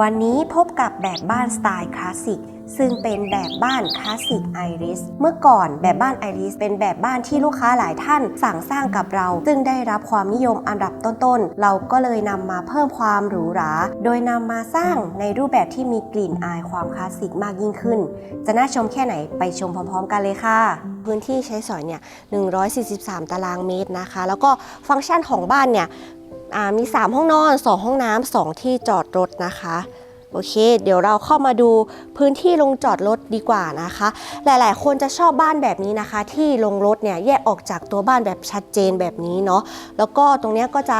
วันนี้พบกับแบบบ้านสไตล์คลาสสิกซึ่งเป็นแบบบ้านคลาสสิกไอริสเมื่อก่อนแบบบ้านไอริสเป็นแบบบ้านที่ลูกค้าหลายท่านสั่งสร้างกับเรา ซึ่งได้รับความนิยมอันดับต้นๆ เราก็เลยนำมาเพิ่มความหรูหรา โดยนำมาสร้างในรูปแบบที่มีกลิ่นอายความคลาสสิกมากยิ่งขึ้น จะน่าชมแค่ไหนไปชมพร้อมๆ กันเลยค่ะ พื้นที่ใช้สอยเนี่ย 143 ตารางเมตรนะคะ แล้วก็ฟังก์ชันของบ้านเนี่ย มี 3 ห้องนอน 2 ห้องน้ำ2ที่จอดรถนะคะโอเค เดี๋ยวเราเข้ามาดูพื้นที่ลงจอดรถดีกว่านะคะ หลายๆ คนจะชอบบ้านแบบนี้นะคะ ที่ลงรถเนี่ยแยกออกจากตัวบ้านแบบชัดเจนแบบนี้เนาะแล้วก็ตรงนี้ก็จะ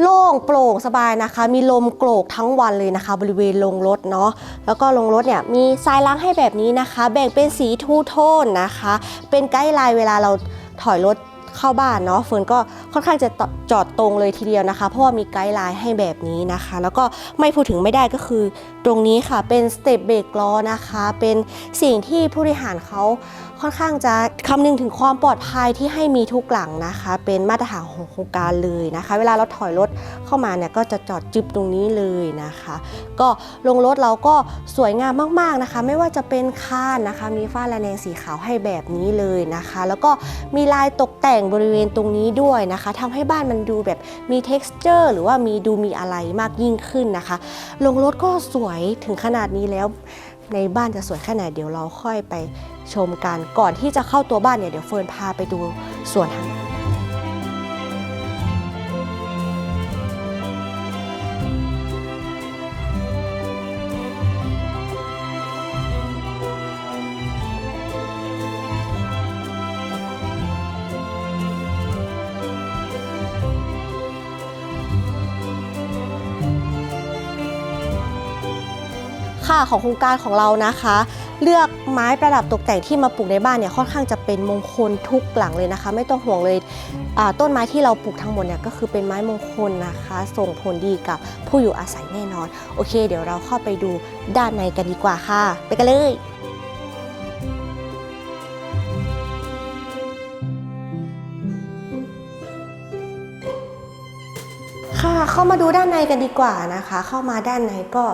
โล่งโปร่งสบายนะคะ มีลมโกรกทั้งวันเลยนะคะ บริเวณลงรถเนาะแล้วก็ลงรถเนี่ยมีทรายล้างให้แบบนี้นะคะ แบ่งเป็นสีทูโทนนะคะ เป็นไกด์ไลน์เวลาเราถอยรถ เข้าบ้านเนาะเฟิร์นก็ค่อนข้างจะจอดตรงเลยทีเดียวนะคะ เพราะว่ามีไกด์ไลน์ให้แบบนี้นะคะ แล้วก็ไม่พูดถึงไม่ได้ก็คือ ตรงนี้ค่ะเป็นสเต็ปเบรกล้อนะคะ เป็นสิ่งที่ผู้บริหารเขา ค่อนข้างจะคำนึงถึงความปลอดภัยที่ให้มีทุกหลังนะคะ เป็นมาตรฐานของโครงการเลยนะคะ เวลาเราถอยรถเข้ามาเนี่ยก็จะจอดจึบตรงนี้เลยนะคะ ก็ลงรถเราก็สวยงามมากๆนะคะ ไม่ว่าจะเป็นคานนะคะ มีฝ้าระแนงสีขาวให้แบบนี้เลยนะคะ แล้วก็มีลายตกแต่งบริเวณตรงนี้ด้วยนะคะทำให้บ้านมันดูแบบมี t e x t อร์หรือว่ามีดูมีอะไรมากยิ่งขึ้นนะคะ ลงรถก็สวยถึงขนาดนี้แล้ว ในบ้านจะสวยแค่ไหนเดี๋ยวเราค่อยไป ชมกัน ก่อนที่จะเข้าตัวบ้านเนี่ยเดี๋ยวเฟิร์นพาไปดูส่วนทางค่ะของโครงการของเรานะคะ เลือกไม้ประดับตกแต่งที่มาปลูกในบ้านเนี่ยค่อนข้างจะเป็นมงคลทุกหลังเลยนะคะ ไม่ต้องห่วงเลยต้นไม้ที่เราปลูกทั้งหมดเนี่ยก็คือเป็นไม้มงคลนะคะ ส่งผลดีกับผู้อยู่อาศัยแน่นอน โอเค เดี๋ยวเราเข้าไปดูด้านในกันดีกว่าค่ะ ไปกันเลยค่ะเข้ามาดูด้านในกันดีกว่านะคะ เข้ามาด้านในก็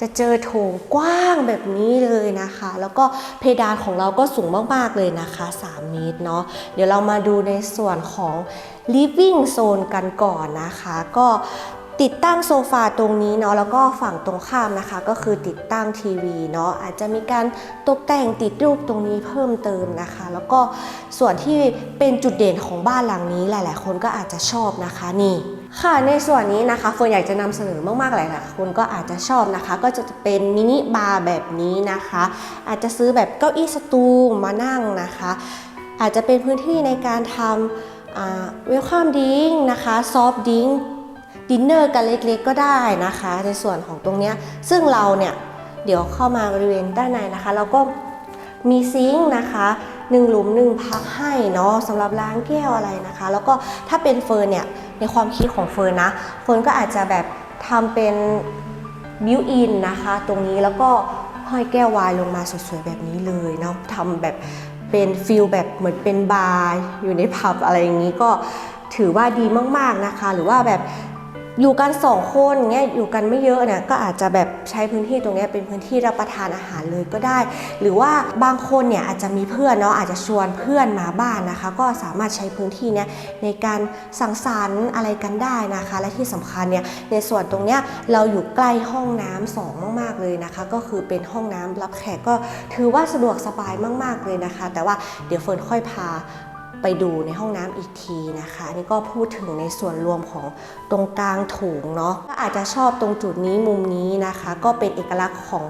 จะเจอโถงกว้างแบบนี้เลยนะคะ แล้วก็เพดานของเราก็สูงมากๆเลยนะคะ 3 เมตรเนาะเดี๋ยวเรามาดูในส่วนของ living zone กันก่อนนะคะ ก็ติดตั้งโซฟาตรงนี้เนาะแล้วก็ฝั่งตรงข้ามนะคะ ก็คือติดตั้งทีวีเนาะอาจจะมีการตกแต่งติดรูปตรงนี้เพิ่มเติมนะคะ แล้วก็ส่วนที่เป็นจุดเด่นของบ้านหลังนี้หลาย ๆ คนก็อาจจะชอบนะคะนี่ ค่ะในส่วนนี้นะคะเฟิร์นอยากจะนำเสนอมากๆหลายๆคนก็อาจจะชอบนะคะ ก็จะเป็นมินิบาร์แบบนี้นะคะ อาจจะซื้อแบบเก้าอี้สตูมานั่งนะคะ อาจจะเป็นพื้นที่ในการทำเวลคัมดิ้งนะคะซอฟดิ้งดินเนอร์กันเล็กๆก็ได้นะคะ ในส่วนของตรงนี้ซึ่งเราเนี่ยเดี๋ยวเข้ามาบริเวณด้านในนะคะ เราก็มีซิงค์นะคะ หนึ่งหลุมหนึ่งพักให้เนาะสำหรับล้างแก้วอะไรนะคะ แล้วก็ถ้าเป็นเฟิร์นเนี่ยในความคิดของเฟิร์นนะเฟิร์นก็อาจจะแบบทำเป็นบิวอินนะคะ ตรงนี้แล้วก็ห้อยแก้ววายลงมาสวยๆแบบนี้เลยเนาะทำแบบเป็นฟิลแบบเหมือนเป็นบาร์อยู่ในผับอะไรอย่างนี้ก็ถือว่าดีมากๆนะคะ หรือว่าแบบ อยู่กันสองคนเงี้ยอยู่กันไม่เยอะเนี่ยก็อาจจะแบบใช้พื้นที่ตรงเนี้ยเป็นพื้นที่รับประทานอาหารเลยก็ได้ หรือว่าบางคนเนี่ยอาจจะมีเพื่อนเนาะอาจจะชวนเพื่อนมาบ้านนะคะ ก็สามารถใช้พื้นที่เนี้ยในการสังสรรค์อะไรกันได้นะคะ และที่สำคัญเนี่ยในส่วนตรงเนี้ยเราอยู่ใกล้ห้องน้ำสองมาก ๆเลยนะคะ ก็คือเป็นห้องน้ำรับแขกก็ถือว่าสะดวกสบายมาก ๆเลยนะคะ แต่ว่าเดี๋ยวเฟิร์นค่อยพา ไปดูในห้องน้ำอีกทีนะคะนี่ก็พูดถึงในส่วนรวมของตรงกลางถุงเนาะก็อาจจะชอบตรงจุดนี้มุมนี้นะคะ ก็เป็นเอกลักษณ์ของ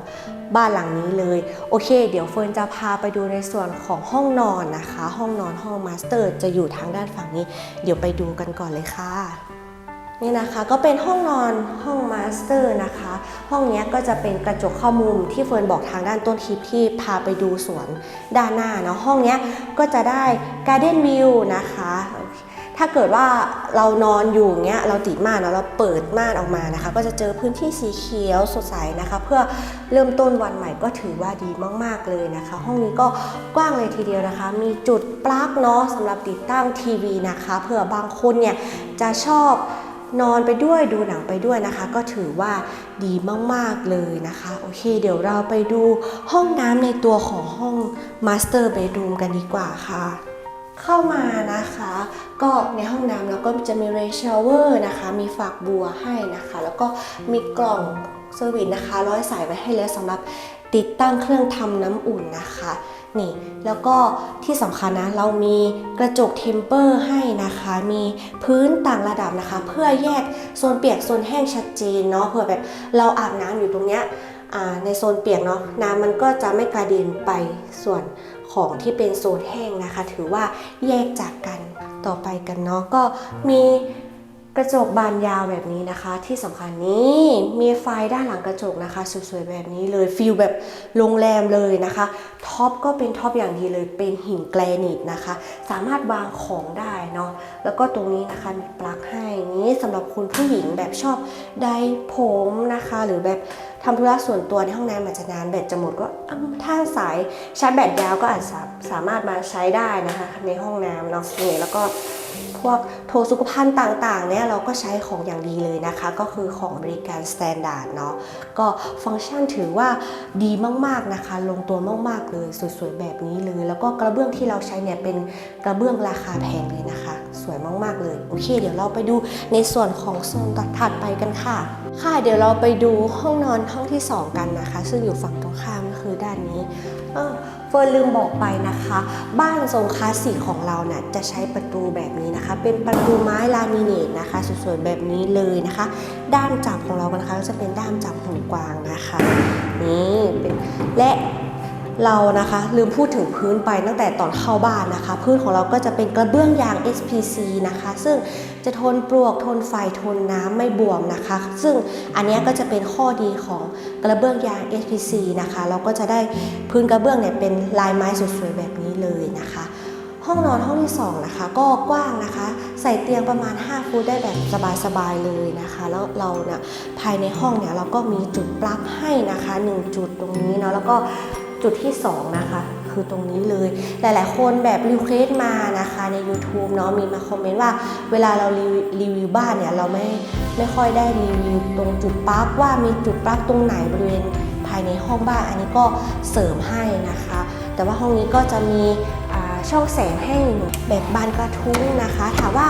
บ้านหลังนี้เลย โอเค เดี๋ยวเฟิร์นจะพาไปดูในส่วนของห้องนอนนะคะ ห้องนอนห้องมาสเตอร์ จะอยู่ทางด้านฝั่งนี้ เดี๋ยวไปดูกันก่อนเลยค่ะ นี่นะคะก็เป็นห้องนอนห้องมาสเตอร์นะคะ ห้องนี้ก็จะเป็นกระจกข้ามุมที่เฟิร์นบอกทางด้านต้นคลิปที่พาไปดูสวนด้านหน้าเนาะห้องนี้ก็จะได้การ์เด้นวิวนะคะ ถ้าเกิดว่าเรานอนอยู่เงี้ยเราติดม่านเนาะเราเปิดม่านออกมานะคะ ก็จะเจอพื้นที่สีเขียวสดใสนะคะ เพื่อเริ่มต้นวันใหม่ก็ถือว่าดีมาก ๆเลยนะคะ ห้องนี้ก็กว้างเลยทีเดียวนะคะ มีจุดปลั๊กเนาะสำหรับติดตั้งทีวีนะคะเผื่อบางคนเนี่ยจะชอบ นอนไปด้วยดูหนังไปด้วยนะคะ ก็ถือว่าดีมากๆเลยนะคะ โอเค เดี๋ยวเราไปดูห้องน้ำในตัวของห้อง Master Bedroom กันดีกว่าค่ะเข้ามานะคะ ก็ในห้องน้ำแล้วก็จะมีเรชาวเวอร์นะคะ มีฝักบัวให้นะคะ แล้วก็มีกล่องเซอร์วิสนะคะ ร้อยสายไว้ให้แล้วสำหรับติดตั้งเครื่องทำน้ำอุ่นนะคะ นี่แล้วก็ที่สำคัญนะเรามีกระจกเทมเปอร์ให้นะคะ มีพื้นต่างระดับนะคะ เพื่อแยกโซนเปียกโซนแห้งชัดเจนเนาะเผื่อแบบเราอาบน้ำอยู่ตรงเนี้ยในโซนเปียกเนาะน้ำมันก็จะไม่กระเด็นไปส่วนของที่เป็นโซนแห้งนะคะ ถือว่าแยกจากกันต่อไปกันเนาะก็มี กระจกบานยาวแบบนี้นะคะ ที่สำคัญนี้มีไฟด้านหลังกระจกนะคะสวยๆแบบนี้เลยฟิลแบบโรงแรมเลยนะคะท็อปก็เป็นท็อปอย่างดีเลยเป็นหินแกรนิตนะคะ สามารถวางของได้เนาะแล้วก็ตรงนี้นะคะมีปลั๊กให้นี้สำหรับคุณผู้หญิงแบบชอบไดร์ผมนะคะ หรือแบบทำธุระส่วนตัวในห้องน้ำอาจจะนานแบตจะหมดก็อืมถ้าสายชาร์จแบตยาวก็อาจจะสามารถมาใช้ได้นะคะ ในห้องน้ำเนาะนี่แล้วก็ พวกโทรสุขภัณฑ์ต่างๆเนี่ยเราก็ใช้ของอย่างดีเลยนะคะ ก็คือของบริการสแตนดาร์ดเนาะก็ฟังก์ชันถือว่าดีมากๆนะคะ ลงตัวมากๆเลยสวยๆแบบนี้เลย แล้วก็กระเบื้องที่เราใช้เนี่ยเป็นกระเบื้องราคาแพงเลยนะคะ สวยมากๆเลยโอเค เดี๋ยวเราไปดูในส่วนของโซนถัดไปกันค่ะ ค่ะเดี๋ยวเราไปดูห้องนอนห้องที่ 2 กันนะคะ ซึ่งอยู่ฝั่งตรงข้าม คือด้านนี้เออเฟิร์นลืมบอกไปนะคะ บ้านทรงคลาสสิกของเราเนี่ยจะใช้ประตูแบบนี้นะคะ เป็นประตูไม้ลามิเนตนะคะสวยๆแบบนี้เลยนะคะ ด้ามจับของเรานะคะก็จะเป็นด้ามจับหูกวางนะคะนี่เป็นและ เรานะคะลืมพูดถึงพื้นไปตั้งแต่ตอนเข้าบ้านนะคะ พื้นของเราก็จะเป็นกระเบื้องยาง SPC นะคะ ซึ่งจะทนปลวกทนไฟทนน้ำไม่บวมนะคะ ซึ่งอันนี้ก็จะเป็นข้อดีของกระเบื้องยาง SPC นะคะ เราก็จะได้พื้นกระเบื้องเนี่ยเป็นลายไม้สวยๆแบบนี้เลยนะคะห้องนอนห้องที่2นะคะก็กว้างนะคะ ใส่เตียงประมาณ 5 ฟุตได้แบบสบายๆเลยนะคะ แล้วเราเนี่ยภายในห้องเนี่ยเราก็มีจุดปลั๊กให้นะคะ 1 จุดตรงนี้เนาะแล้วก็ จุดที่ 2 นะคะ คือตรงนี้เลย หลาย ๆ คนแบบรีเควสมานะคะใน YouTube เนาะมีมาคอมเมนต์ว่าเวลาเรารีวิวบ้านเนี่ยเราไม่ไม่ค่อยได้รีวิวตรงจุดปลั๊กว่ามีจุดปลั๊กตรงไหนบริเวณภายในห้องบ้านอันนี้ก็เสริมให้นะคะ แต่ว่าห้องนี้ก็จะมีช่องแสงให้แบบบานกระทุ้งนะคะถามว่า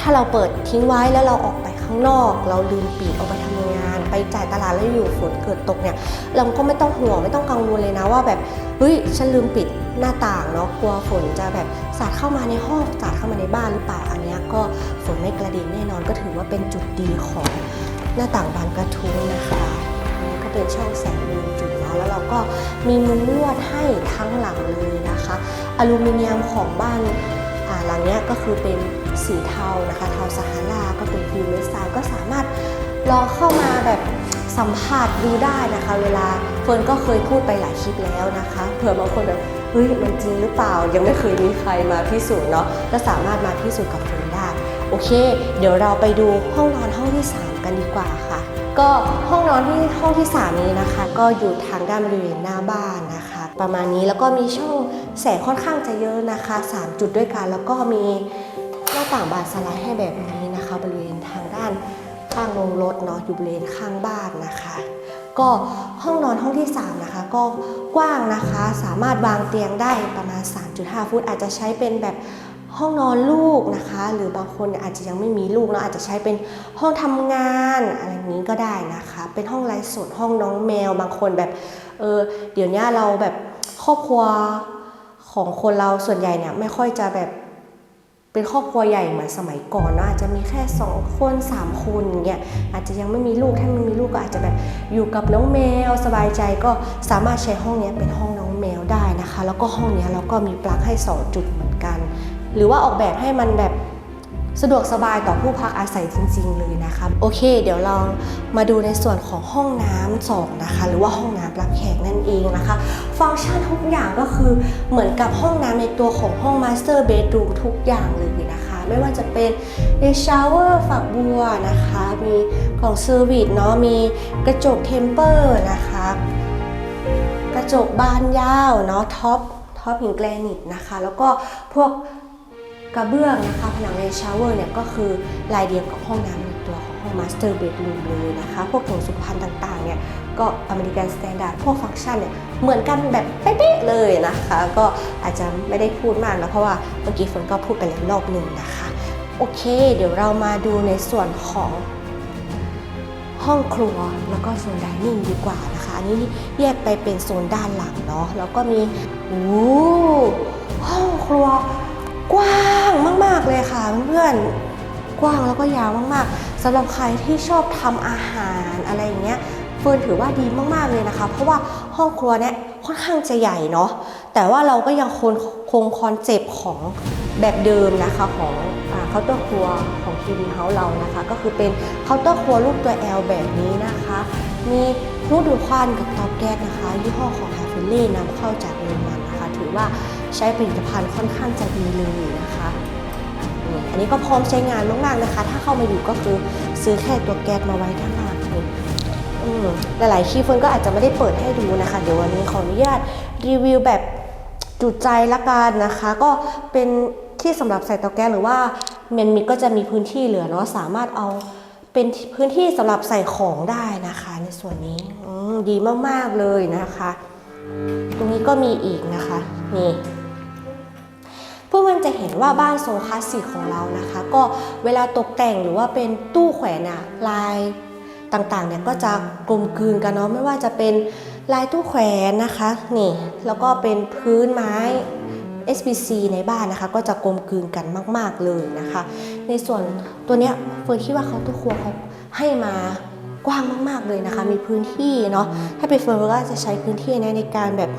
ถ้าเราเปิดทิ้งไว้แล้วเราออกไปางนอก เราลืมปิดออกไปทำงาน ไปจ่ายตลาดแล้วอยู่ฝนเกิดตกเนี่ยเราก็ไม่ต้องห่วงไม่ต้องกังวลเลยนะว่าแบบเฮ้ยฉันลืมปิดหน้าต่างเนาะกลัวฝนจะแบบสาดเข้ามาในห้องสาดเข้ามาในบ้านหรือเปล่าอันนี้ก็ฝนไม่กระเด็นแน่นอนก็ถือว่าเป็นจุดดีของหน้าต่างบานกระทุ้งนะคะอันนี้ก็เป็นช่องแสงหนึ่งจุดเนาะแล้วเราก็มีมุ้งลวดให้ทั้งหลังเลยนะคะ อลูมิเนียมของบ้านหลังนี้ก็คือเป็น สีเทานะคะเทาซาฮาราก็เป็นฟิวเมสไซก็สามารถลองเข้ามาแบบสัมผัสดูได้นะคะ เวลาเฟิร์นก็เคยพูดไปหลายคลิปแล้วนะคะ เผื่อบางคนแบบเฮ้ยมันจริงหรือเปล่ายังไม่เคยมีใครมาพิสูจน์เนาะก็สามารถมาพิสูจน์กับเฟิร์นได้โอเค เดี๋ยวเราไปดูห้องนอนห้องที่ 3 กันดีกว่าค่ะ ก็ห้องนอนที่ห้องที่ 3 นี้นะคะ ก็อยู่ทางด้านบริเวณหน้าบ้านนะคะ ประมาณนี้แล้วก็มีช่องแสงค่อนข้างจะเยอะนะคะ 3 จุดด้วยกันแล้วก็มีาต่างบานสไลด์ให้แบบนี้นะคะ บริเวณทางด้านข้างโรงรถเนาะอยู่บริเวณข้างบ้านนะคะ ก็ห้องนอนห้องที่ 3 นะคะ ก็กว้างนะคะ สามารถวางเตียงได้ประมาณ 3.5 ฟุต อาจจะใช้เป็นแบบห้องนอนลูกนะคะ หรือบางคนอาจจะยังไม่มีลูกเนาะอาจจะใช้เป็นห้องทำงานอะไรอย่างนี้ก็ได้นะคะ เป็นห้องไลฟ์สดห้องน้องแมวบางคนแบบเออเดี๋ยวนี้เราแบบครอบครัวของคนเราส่วนใหญ่เนี่ยไม่ค่อยจะแบบ เป็นครอบครัวใหญ่เหมือนสมัยก่อนเนาะอาจจะมีแค่ 2 คน 3 คนอย่างเงี้ยอาจจะยังไม่มีลูกถ้าไม่มีลูกก็อาจจะแบบอยู่กับน้องแมวสบายใจก็สามารถใช้ห้องนี้เป็นห้องน้องแมวได้นะคะ แล้วก็ห้องนี้เราก็มีปลั๊กให้ 2 จุดเหมือนกัน หรือว่าออกแบบให้มันแบบ สะดวกสบายต่อผู้พักอาศัยจริง ๆ เลยนะคะ โอเค เดี๋ยวเรามาดูในส่วนของห้องน้ำสองนะคะ หรือว่าห้องน้ำรับแขกนั่นเองนะคะ ฟังก์ชันทุกอย่างก็คือเหมือนกับห้องน้ำในตัวของห้อง Master Bedroom ทุกอย่างเลยนะคะ ไม่ว่าจะเป็นในชาวเวอร์ฝักบัวนะคะ มีกล่องเซอร์วิสเนาะมีกระจกเทมเปอร์นะคะ กระจกบานยาวเนาะท็อปท็อปหินแกรนิตนะคะ แล้วก็พวก กระเบื้องนะคะผนังในชาวเวอร์เนี่ยก็คือลายเดียวกับห้องน้ำในตัว master bedroom เบด룸เลยนะคะ พวกโถงสุขภัณฑ์ต่างๆเนี่ยก็อเมริกันสแตนดาร์ดพวกฟังก์ชันเนี่ยเหมือนกันแบบเป๊ะๆเลยนะคะ ก็อาจจะไม่ได้พูดมากนะเพราะว่าเมื่อกี้ฝนก็พูดไปแล้วรอบหนึ่งนะคะ โอเค เดี๋ยวเรามาดูในส่วนของห้องครัวแล้วก็โซนดิเนิ่งดีกว่านะคะ อันนี้แยกไปเป็นโซนด้านหลังเนาะแล้วก็มีโอ้ห้องครัว กว้างมาก ๆ เลยค่ะเพื่อนๆ กว้างแล้วก็ยาวมากๆสำหรับใครที่ชอบทำอาหารอะไรอย่างเงี้ยเฟิร์นถือว่าดีมาก ๆ เลยนะคะ เพราะว่าห้องครัวเนี่ยค่อนข้างจะใหญ่เนาะแต่ว่าเราก็ยังคงคงคอนเซปต์ของแบบเดิมนะคะของเคาน์เตอร์ครัวของทีวีเฮาส์เรานะคะ ก็คือเป็นเคาน์เตอร์ครัวรูปตัว L แบบนี้นะคะ มีรูดูดควันกับเตาแก๊สนะคะยี่ห้อของ h a f เฟลเล่นำเข้าจากเยอรมันนะคะ ถือว่า ใช้ผลิตภัณฑ์ค่อนข้างจะดีเลยนะคะอันนี้ก็พร้อมใช้งานมากๆนะคะ ถ้าเข้ามาอยู่ก็คือซื้อแค่ตัวแก๊สมาไว้ด้านล่างหลายๆคลิปเฟิร์นก็อาจจะไม่ได้เปิดให้ดูนะคะ เดี๋ยววันนี้ขออนุญาตรีวิวแบบจุดใจละกันนะคะ ก็เป็นที่สำหรับใส่เตาแก๊สหรือว่าเมนมิกก็จะมีพื้นที่เหลือเนาะสามารถเอาเป็นพื้นที่สำหรับใส่ของได้นะคะ ในส่วนนี้อืมดีมากๆเลยนะคะ ตรงนี้ก็มีอีกนะคะนี่ เพื่อนๆจะเห็นว่าบ้านทรงคลาสสิกของเรานะคะ ก็เวลาตกแต่งหรือว่าเป็นตู้แขวนอะลายต่างๆเนี่ยก็จะกลมกลืนกันเนาะไม่ว่าจะเป็นลายตู้แขวนนะคะนี่แล้วก็เป็นพื้นไม้ SBC ในบ้านนะคะ ก็จะกลมกลืนกันมาก ๆเลยนะคะ ในส่วนตัวเนี้ยเฟิร์นคิดว่าเขาตู้ครัวเขาให้มากว้างมาก ๆเลยนะคะ มีพื้นที่เนาะถ้าเป็นเฟิร์นก็จะใช้พื้นที่ในการแบบ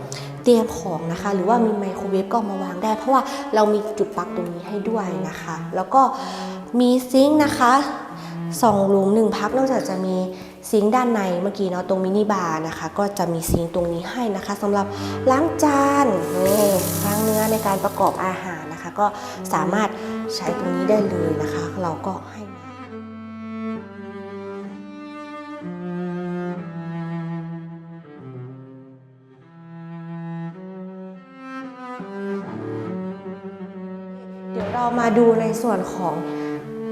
เตรียมของนะคะ หรือว่ามีไมโครเวฟก็มาวางได้ เพราะว่าเรามีจุดปลั๊กตรงนี้ให้ด้วยนะคะ แล้วก็มีซิงค์นะคะสองหลุมหนึ่งพักนอกจากจะมีซิงค์ด้านในเมื่อกี้เนาะตรงมินิบาร์นะคะ ก็จะมีซิงค์ตรงนี้ให้นะคะสำหรับล้างจานนี่ล้างเนื้อในการประกอบอาหารนะคะ ก็สามารถใช้ตรงนี้ได้เลยนะคะ เราก็ให้ เรามาดูในส่วนของ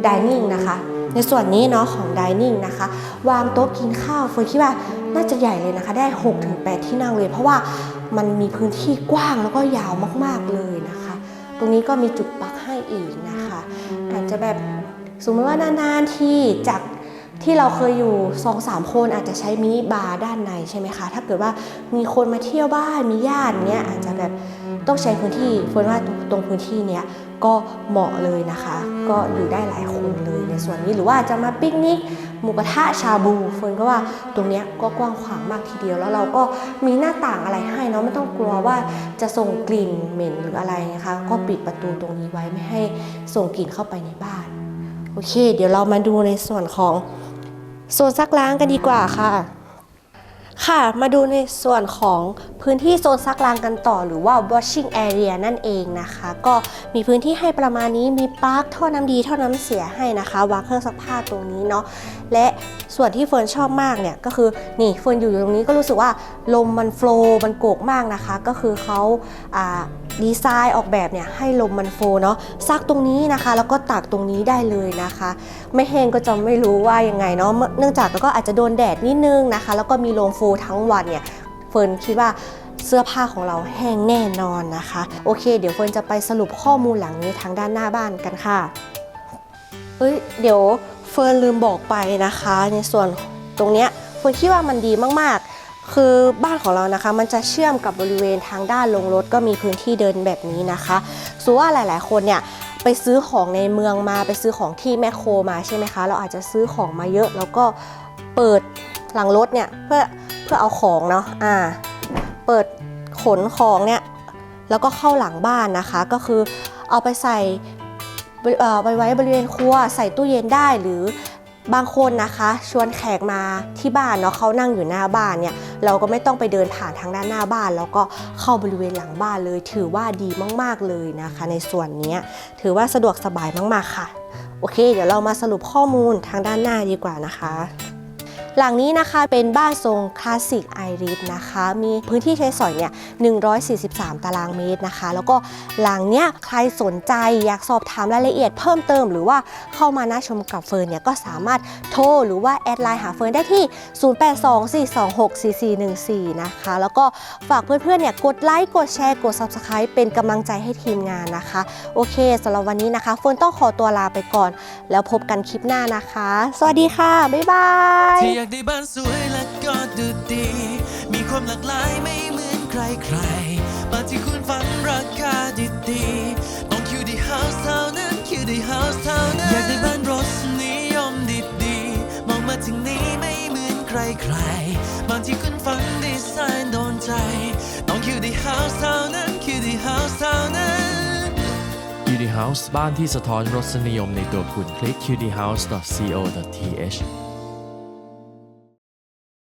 ดิเนิ่งนะคะ ในส่วนนี้เนาะของดิเนิ่งนะคะ วางโต๊ะกินข้าวเฟิร์นคิดว่าน่าจะใหญ่เลยนะคะ ได้ 6-8 ที่นั่งเลย เพราะว่ามันมีพื้นที่กว้างแล้วก็ยาวมากๆเลยนะคะ ตรงนี้ก็มีจุดปักให้อีกนะคะ อาจจะแบบสมมติว่านานๆที่จากที่เราเคยอยู่2อสามคนอาจจะใช้มินิบาร์ด้านในใช่ไหมคะ ถ้าเกิดว่ามีคนมาเที่ยวบ้านมีญาติเนี้ยอาจจะแบบต้องใช้พื้นที่เฟิร์นว่าตรงพื้นที่เนี้ย ก็เหมาะเลยนะคะ ก็อยู่ได้หลายคนเลยในส่วนนี้หรือว่าจะมาปิกนิกหมูกระทะชาบูเฟิร์นก็ว่าตรงนี้ก็กว้างขวางมากทีเดียว แล้วเราก็มีหน้าต่างอะไรให้เนาะไม่ต้องกลัวว่าจะส่งกลิ่นเหม็นหรืออะไรนะคะ ก็ปิดประตูตรงนี้ไว้ไม่ให้ส่งกลิ่นเข้าไปในบ้านโอเค เดี๋ยวเรามาดูในส่วนของโซนซักล้างกันดีกว่าค่ะ ค่ะมาดูในส่วนของพื้นที่โซนซักล้างกันต่อ หรือว่า washing area นั่นเองนะคะ ก็มีพื้นที่ให้ประมาณนี้มีปลั๊กท่อน้ำดีท่อน้ำเสียให้นะคะ วางเครื่องซักผ้าตรงนี้เนาะและส่วนที่เฟิร์นชอบมากเนี่ย ก็คือนี่เฟิร์นอยู่ตรงนี้ก็รู้สึกว่าลมมันโฟล์มันโกกมากนะคะ ก็คือเขาอ่า ดีไซน์ออกแบบเนี่ยให้ลมมันโฟเนาะซักตรงนี้นะคะ แล้วก็ตากตรงนี้ได้เลยนะคะ ไม่แห้งก็จะไม่รู้ว่ายังไงเนาะเนื่องจากแล้วก็อาจจะโดนแดดนิดนึงนะคะ แล้วก็มีลมโฟทั้งวันเนี่ยเฟิร์นคิดว่าเสื้อผ้าของเราแห้งแน่นอนนะคะ โอเค เดี๋ยวเฟิร์นจะไปสรุปข้อมูลหลังนี้ทางด้านหน้าบ้านกันค่ะเอ้ยเดี๋ยวเฟิร์นลืมบอกไปนะคะ ในส่วนตรงเนี้ยเฟิร์นคิดว่ามันดีมากๆ คือบ้านของเรานะคะ มันจะเชื่อมกับบริเวณทางด้านลงรถก็มีพื้นที่เดินแบบนี้นะคะส่วนว่าหลาย ๆ คนเนี่ยไปซื้อของในเมืองมาไปซื้อของที่แมคโครมาใช่ไหมคะ เราอาจจะซื้อของมาเยอะ แล้วก็เปิดหลังรถเนี่ยเพื่อเพื่อเอาของเนาะอ่าเปิดขนของเนี่ยแล้วก็เข้าหลังบ้านนะคะ ก็คือเอาไปใส่ไปไว้บริเวณครัวใส่ตู้เย็นได้หรือ บางคนนะคะชวนแขกมาที่บ้านเนาะเขานั่งอยู่หน้าบ้านเนี่ยเราก็ไม่ต้องไปเดินผ่านทางด้านหน้าบ้าน แล้วก็เข้าบริเวณหลังบ้านเลย ถือว่าดีมากๆเลยนะคะ ในส่วนนี้ถือว่าสะดวกสบายมากๆค่ะ โอเค เดี๋ยวเรามาสรุปข้อมูลทางด้านหน้าดีกว่านะคะ หลังนี้นะคะเป็นบ้านทรงคลาสสิกไอริสนะคะ มีพื้นที่ใช้สอยเนี่ย 143 ตารางเมตรนะคะ แล้วก็หลังเนี้ยใครสนใจอยากสอบถามรายละเอียดเพิ่มเติม หรือว่าเข้ามาน่าชมกับเฟิร์นเนี่ยก็สามารถโทรหรือว่าแอดไลน์หาเฟิร์นได้ที่ 0824264414 นะคะ แล้วก็ฝากเพื่อนๆเนี่ยกดไลค์กดแชร์กด Subscribe เป็นกำลังใจให้ทีมงานนะคะ โอเคสำหรับวันนี้นะคะเฟิร์นต้องขอตัวลาไปก่อน แล้วพบกันคลิปหน้านะคะ สวัสดีค่ะ บ๊ายบายากได้บ้านสวยและก็ดูดี มีความหลากหลายไม่เหมือนใครใครๆบ้านที่คุณฝันราคาดีดีๆต้องคิวดีเฮาส์เท่านั้นคิวดีเฮาส์เท่านั้น อยากได้บ้านรสนิยมดีดีๆมองมาถึงนี้ไม่เหมือนใครใครๆบ้านที่คุณฝันดีไซน์โดนใจ ต้องคิวดีเฮาส์เท่านั้นคิวดีเฮาส์เท่านั้น Cutie House บ้านที่สะท้อนรสนิยมในตัวคุณ คลิก cutiehouse.co.th